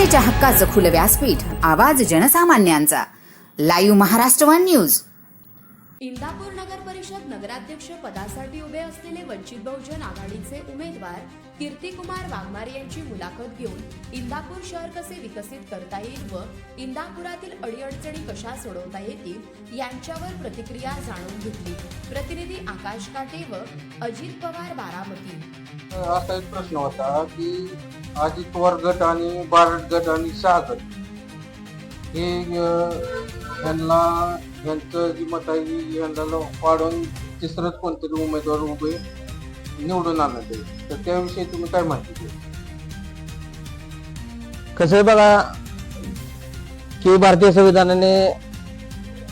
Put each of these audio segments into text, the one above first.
जनतेच्या हक्काचं खुलं व्यासपीठ आवाज जनसामान्यांचा. Live Maharashtra one news. Indapur नगर परिषद नगराध्यक्ष पदासाठी उभे असलेले वंचित बहुजन आघाडीचे उमेदवार कीर्तिकुमार वाघमारे यांची मुलाखत घेऊन इंदापूर शहर कसे विकसित करता येईल व इंदापुरातील अडीअडचणी कशा सोडवता येतील यांच्यावर प्रतिक्रिया जाणून घेतली. प्रतिनिधी आकाश काटे व अजित पवार बारामती. असा एक प्रश्न होता की अजित गट आणि बारट गट आणि सहा गट. हे अं, यांना यांचं जी मत आहे यांना वाढवून तिसरंच कोणतरी उमेदवार उभे निवडून आणत ते तर त्याविषयी तुम्ही काय माहिती कसं आहे बघा की भारतीय संविधानाने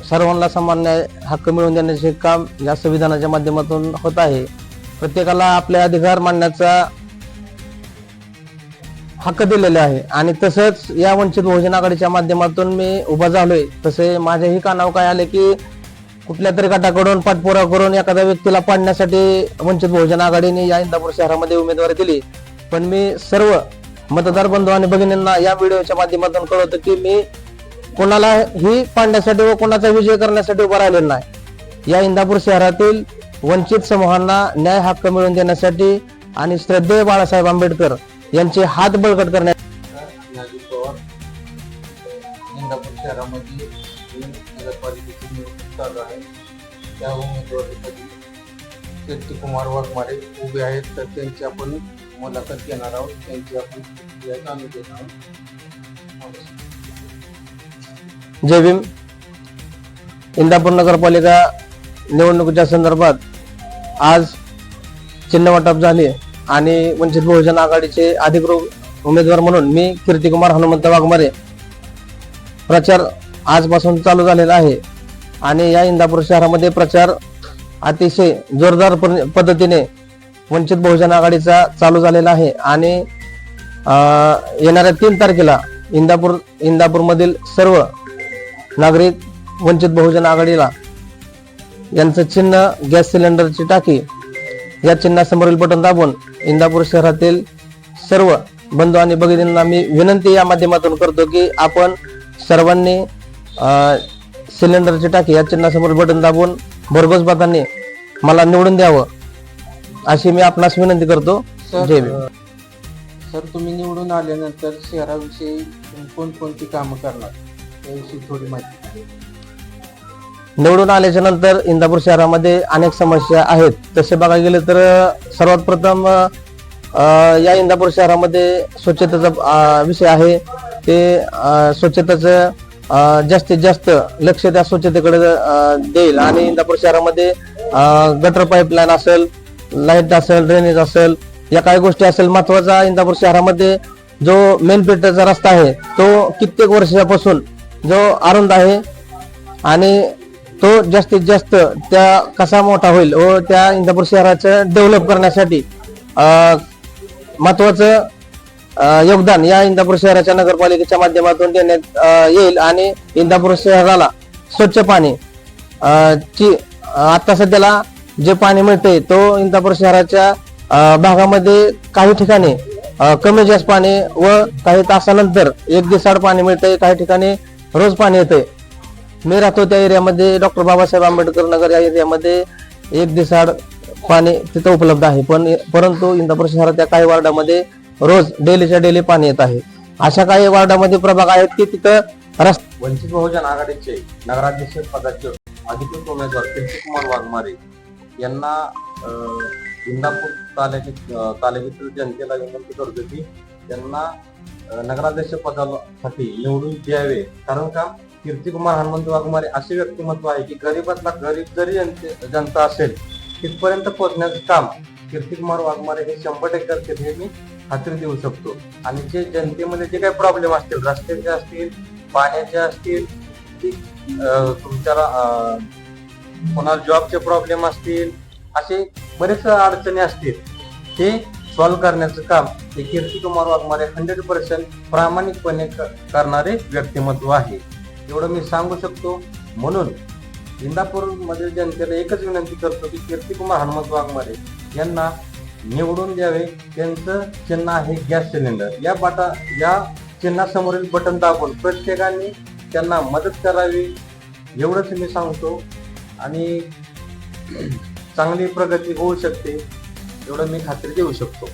सर्वांना समान हक्क मिळवून देण्याचे काम या संविधानाच्या माध्यमातून होत आहे. प्रत्येकाला आपले अधिकार मांडण्याचा हक्क दिलेले आहे. आणि तसंच या वंचित बहुजन आघाडीच्या माध्यमातून मी उभा झालोय. तसे माझ्याही कानावर काय आले की कुठल्या तरी गटाकडून पाठपुरा करून एखाद्या व्यक्तीला पाडण्यासाठी वंचित बहुजन आघाडीने या इंदापूर शहरामध्ये उमेदवारी दिली. पण मी सर्व मतदार बंधू आणि भगिनींना या व्हिडिओच्या माध्यमातून कळवतो की मी कोणाला ही पाडण्यासाठी व कोणाचा विजय करण्यासाठी उभा राहिलेला नाही. या इंदापूर शहरातील वंचित समूहांना न्याय हक्क मिळवून देण्यासाठी आणि श्रद्धेय बाळासाहेब आंबेडकर यांचे हात बळकट करण्या अजित पवार इंदापूर शहरामध्ये नगरपालिकेची निवडणूक चालू आहे त्या उमेदवारीसाठी कीर्तिकुमार वाघमारे उभे आहेत. तर त्यांची आपण मुलाखत घेणार आहोत. त्यांची आपण जाणून घेणार आहोत. जय भीम. इंदापूर नगरपालिका निवडणुकीच्या संदर्भात आज चिन्हवाटप झाले आणि वंचित बहुजन आघाडीचे अधिकृत उमेदवार म्हणून मी कीर्तिकुमार हनुमंत वाघमारे. प्रचार आजपासून चालू झालेला आहे. आणि या इंदापूर शहरामध्ये प्रचार अतिशय जोरदार पद्धतीने- वंचित बहुजन आघाडीचा चालू झालेला आहे. आणि येणाऱ्या तीन तारखेला इंदापूर इंदापूरमधील सर्व नागरिक वंचित बहुजन आघाडीला यांचं चिन्ह गॅस सिलेंडरची टाकी या चिन्हासमोरील बटन दाबून इंदापूर शहरातील सर्व बंधू आणि भगिनींना मी विनंती या माध्यमातून करतो की आपण सर्वांनी सिलेंडरची टाकी या चिन्हासमोर बटन दाबून भरघोस मतांनी मला निवडून द्यावं अशी मी आपणास विनंती करतो. सर जय सर तुम्ही निवडून आल्यानंतर शहराविषयी कोणकोणती कामं करणार? त्याविषयी थोडी माहिती. निवडून आल्याच्यानंतर इंदापूर शहरामध्ये अनेक समस्या आहेत. तसे बघायला गेले तर सर्वात प्रथम या इंदापूर शहरामध्ये स्वच्छतेचा विषय आहे. ते स्वच्छतेचं जास्तीत जास्त लक्ष त्या स्वच्छतेकडे देईल. आणि इंदापूर शहरामध्ये गटर पाईपलाईन असेल लाइट असेल ड्रेनेज असेल या काही गोष्टी असेल महत्त्वाचा इंदापूर शहरामध्ये जो मेन पेटचा रस्ता आहे तो कित्येक वर्षापासून जो अरुंद आहे. आणि तो जास्तीत जास्त त्या कसा मोठा होईल व त्या इंदापूर शहराचं डेव्हलप करण्यासाठी महत्वाचं योगदान या इंदापूर शहराच्या नगरपालिकेच्या माध्यमातून देण्यात येईल आणि इंदापूर शहराला स्वच्छ पाणी ची आता सध्याला जे पाणी मिळते तो इंदापूर शहराच्या भागामध्ये काही ठिकाणी कमी जास्त पाणी व काही तासानंतर एक दिवसाड पाणी मिळते काही ठिकाणी रोज पाणी येते मी राहतो त्या एरियामध्ये डॉक्टर बाबासाहेब आंबेडकर नगर या एरियामध्ये एक दिसाड पाणी तिथं उपलब्ध आहे. पण परंतु इंदापूर शहराच्या काही वार्डामध्ये रोज डेलीच्या डेली पाणी येत आहे. अशा काही वार्डामध्ये प्रभाग आहेत की तिथं रस्ता वंचित बहुजन आघाडीचे नगराध्यक्ष पदाचे अधिकृत उमेदवार कीर्तिकुमार वाघमारे यांना इंदापूर तालुक्यात तालुक्यातील जनतेला विनंती करतो की त्यांना नगराध्यक्ष पदासाठी निवडून द्यावे. कारण का? कीर्तिकुमार हनुमंत वाघमारे असे व्यक्तिमत्व आहे की गरीबातला गरीब जरी जनते जनता असेल तिथपर्यंत पोहोचण्याचं काम कीर्तिकुमार वाघमारे हे शंभर टक्के करतील हे मी खात्री देऊ शकतो. आणि जे जनतेमध्ये जे काही प्रॉब्लेम असतील रस्त्याचे असतील पाण्याचे असतील तुमच्याला कोणाला जॉबचे प्रॉब्लेम असतील असे बरेच अडचणी असतील ते सॉल्व्ह करण्याचं काम हे कीर्तिकुमार वाघमारे हंड्रेड पर्सेंट प्रामाणिकपणे क- करणारे व्यक्तिमत्व आहे. एवढं मी सांगू शकतो. म्हणून इंदापूरमधील जनतेला एकच विनंती करतो की कीर्तिकुमार हनुमंत वाघमारे यांना निवडून द्यावे. त्यांचं चिन्ह आहे गॅस सिलेंडर. या बाटा या चिन्हासमोरील बटन दाबून प्रत्येकाने त्यांना मदत करावी एवढंच मी सांगतो. आणि चांगली प्रगती होऊ शकते एवढं मी खात्री देऊ शकतो.